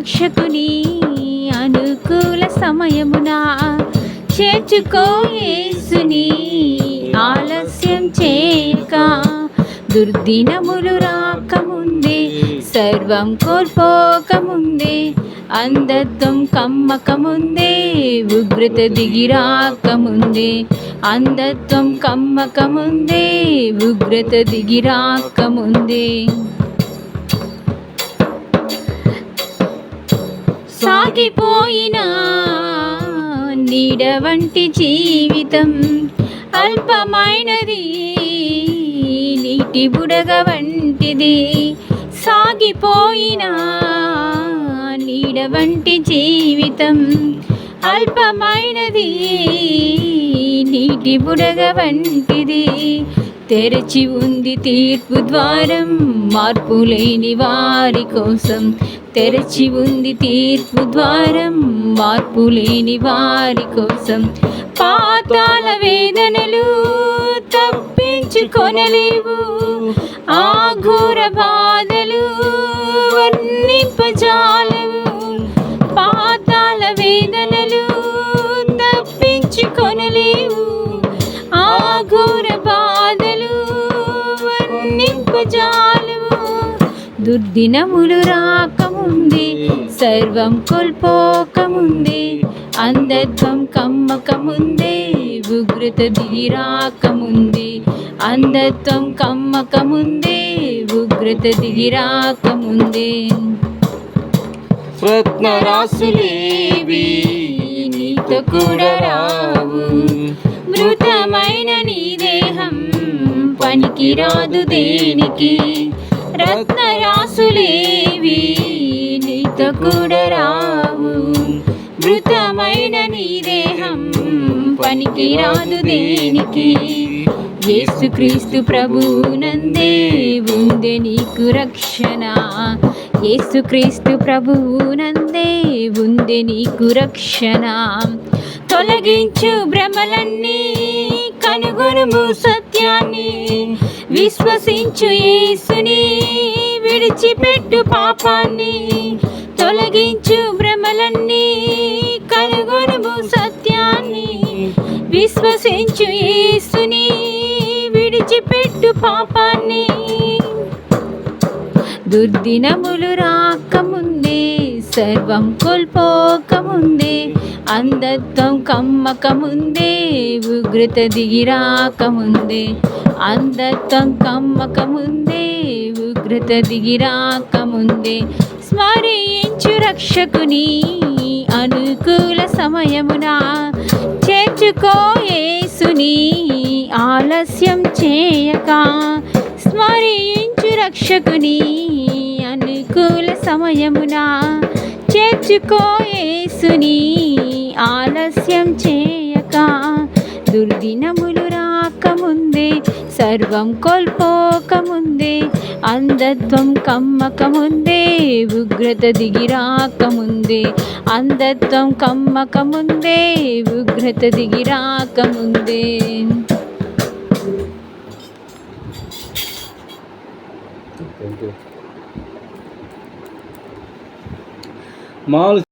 రక్షకుని అనుకూల సమయమున చేర్చుకో యేసుని. ఆలస్యం చేయక దుర్దినములు రాకముందే సర్వం కోల్పోకముందే అంధత్వం కమ్మకముందే ఉగ్రత దిగిరాకముందే అంధత్వం కమ్మకముందే ఉగ్రత దిగిరాకముందే సాగిపోయిన నీడ వంటి జీవితం అల్పమైనది నీటి బుడగ వంటిది. సాగిపోయిన నీడ వంటి జీవితం అల్పమైనది నీటి బుడగ వంటిది. తెరచి ఉంది తీర్పు ద్వారం మార్పు లేని వారి కోసం. తెరచి ఉంది తీర్పు ద్వారం మార్పు లేని వారి కోసం. పాతాల వేదనలు తప్పించుకొనలేవు ఆ ఘోర బాధలు వర్ణింపజా దుర్దినములు రాకముందే సర్వం కోల్పోకముందే అంధత్వం కమ్మకముందే ఉగ్రత దిగిరాకముందే అంధత్వం కమ్మకముందే ఉగ్రత దిగి రాకముందే రత్నరాశులేవి నీతో కూడా రావు. మృతమైన నీ దేహం పనికిరాదు దేనికి. రత్నరాసులేవి నీతో కూడా రావు. మృతమైన నీ దేహం పనికిరాదు దేనికి. యేసుక్రీస్తు ప్రభువునందే ఉందే నీకు రక్షణ. యేసుక్రీస్తు ప్రభువునందే ఉందే నీకు రక్షణ. తొలగించు భ్రమలన్నీ కనుగొనుము సత్యాన్ని. విశ్వసించు యేసుని. విడిచిపెట్టు పాపాన్ని తొలగించు భ్రమలన్నీ కనుగొనుము సత్యాన్ని విశ్వసించు యేసుని విడిచిపెట్టు పాపాన్ని. దుర్దినములు రాకముందే సర్వం కోల్పోకముందే అంధత్వం కమ్మకముందే ఉగ్రత దిగి రాకముందే అంధత్వం కమ్మకముందే జాగ్రత్త దిగి రాకముందే స్మరించు రక్షకుని అనుకూల సమయమున చేర్చుకోయేసుని ఆలస్యం చేయక స్మరించు రక్షకుని అనుకూల సమయమున చేర్చుకోయేసుని ఆలస్యం చేయక దుర్దినములు ఉంది. సర్వం కోల్పోకముందే అంధత్వం కమ్మకముందే ఉగ్రత దిగిరాకముందే అంధత్వం కమ్మకముందే ఉగ్రత దిగి రాకముందే మామూలు